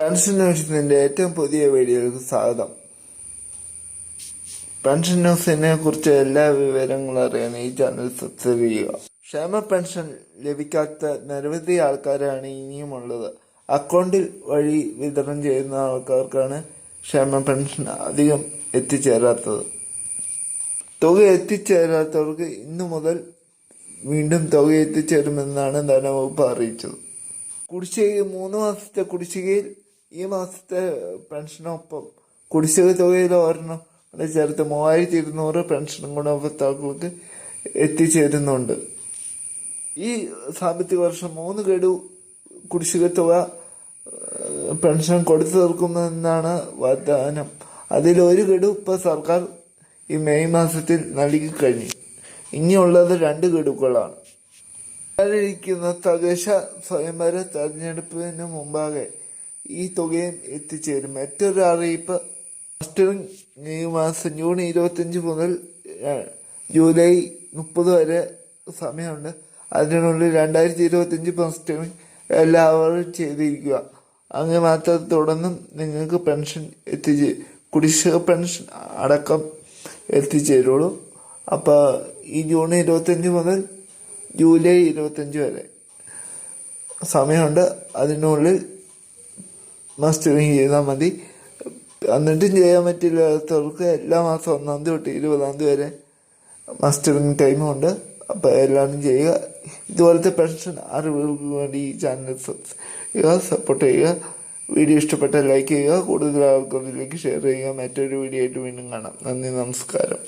Pension ന്യൂസിന്റെ ഏറ്റവും പുതിയ വീഡിയോയിലേക്ക് സ്വാഗതം. പെൻഷൻ ന്യൂസിനെ കുറിച്ച് എല്ലാ വിവരങ്ങളും അറിയാൻ ഈ ചാനൽ സബ്സ്ക്രൈബ് ചെയ്യുക. ക്ഷേമ പെൻഷൻ ലഭിക്കാത്ത നിരവധി ആൾക്കാരാണ് ഇനിയുമുള്ളത്. അക്കൗണ്ടിൽ വഴി വിതരണം ചെയ്യുന്ന ആൾക്കാർക്കാണ് ക്ഷേമ പെൻഷൻ അധികം എത്തിച്ചേരാത്തത്. തുക എത്തിച്ചേരാത്തവർക്ക് ഇന്നു മുതൽ വീണ്ടും തുക എത്തിച്ചേരുമെന്നാണ് ധനവകുപ്പ് അറിയിച്ചത്. കുടിശ്ശിക മൂന്ന് മാസത്തെ കുടിശ്ശികയിൽ ഈ മാസത്തെ പെൻഷനൊപ്പം കുടിശ്ശിക തുകയിൽ ഒരെണ്ണം ചേർത്ത് മൂവായിരത്തി ഇരുന്നൂറ് പെൻഷൻ ഗുണഭോക്താക്കൾക്ക് എത്തിച്ചേരുന്നുണ്ട്. ഈ സാമ്പത്തിക വർഷം മൂന്ന് ഗഡു കുടിശ്ശിക തുക പെൻഷൻ കൊടുത്തു തീർക്കുമെന്നാണ് വാഗ്ദാനം. അതിൽ ഒരു ഗഡു ഇപ്പോൾ സർക്കാർ ഈ മെയ് മാസത്തിൽ നൽകി കഴിഞ്ഞു ഇനിയുള്ളത് രണ്ട് ഗഡുക്കളാണ്. ഇരിക്കുന്ന തദ്ദേശ സ്വയംവര തെരഞ്ഞെടുപ്പിന് മുമ്പാകെ ഈ തുകയും എത്തിച്ചേരും. മറ്റൊരു അറിയിപ്പ് മസ്റ്ററിംഗ് ഈ മാസം ജൂൺ ഇരുപത്തിയഞ്ച് മുതൽ ജൂലൈ മുപ്പത് വരെ സമയമുണ്ട്. അതിനുള്ളിൽ രണ്ടായിരത്തി ഇരുപത്തിയഞ്ച് മസ്റ്ററിംഗ് എല്ലാവരും ചെയ്തിരിക്കുക. അങ്ങനെ മാത്രം തുടർന്നും നിങ്ങൾക്ക് പെൻഷൻ എത്തിച്ച് കുടിശ്ശിക പെൻഷൻ അടക്കം എത്തിച്ചേരുള്ളൂ. അപ്പോൾ ഈ ജൂൺ ഇരുപത്തിയഞ്ച് മുതൽ ജൂലൈ ഇരുപത്തഞ്ച് വരെ സമയമുണ്ട്. അതിനുള്ളിൽ മസ്റ്ററിങ് ചെയ്താൽ മതി. എന്നിട്ടും ചെയ്യാൻ പറ്റില്ലാത്തവർക്ക് എല്ലാ മാസം ഒന്നാം തീയതി തൊട്ട് ഇരുപതാം തീയതി വരെ മസ്റ്ററിങ് ടൈമുണ്ട് അപ്പോൾ എല്ലാവരും ചെയ്യുക. ഇതുപോലത്തെ പെൻഷൻ അറിവുകൾക്ക് വേണ്ടി ഈ ചാനൽ ചെയ്യുക സപ്പോർട്ട് ചെയ്യുക. വീഡിയോ ഇഷ്ടപ്പെട്ട ലൈക്ക് ചെയ്യുക. കൂടുതൽ ആൾക്കാരിലേക്ക് ഷെയർ ചെയ്യുക. മറ്റൊരു വീഡിയോ ആയിട്ട് വീണ്ടും കാണാം. നന്ദി നമസ്കാരം.